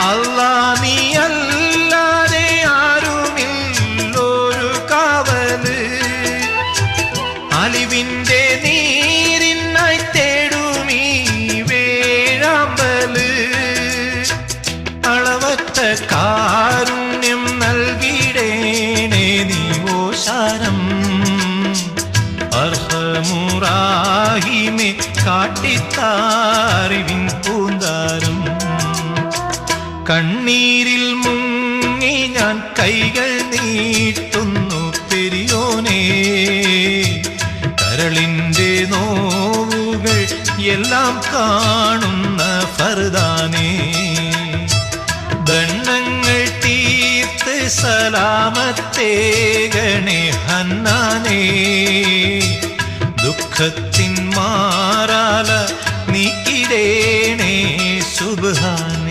അല്ലാ നീ അല്ലാതെ ആരുമില്ലൊരു കാവൽ. അലിവിന്റെ നീരിനായി തേടുമീ വേഴാമ്പൽ. അളവറ്റ കാരുണ്യം നൽകിടേണേ നീ ഓശാരം അർഹമുറാഹിമെ കാട്ടിത്താറിവിൻ പൂന്താരം കണ്ണീരിൽ മുങ്ങി ഞാൻ കൈകൾ നീട്ടുന്നു പെരിയോനേ. കരളിന്റെ നോവുകൾ എല്ലാം കാണുന്ന ഫർദാനേ. ദണ്ണങ്ങൾ തീർത്ത് സലാമത്തേകണേ ഹന്നാനേ. ദുഃഖത്തിൻ മാറാല നീക്കിടേണേ സുബാന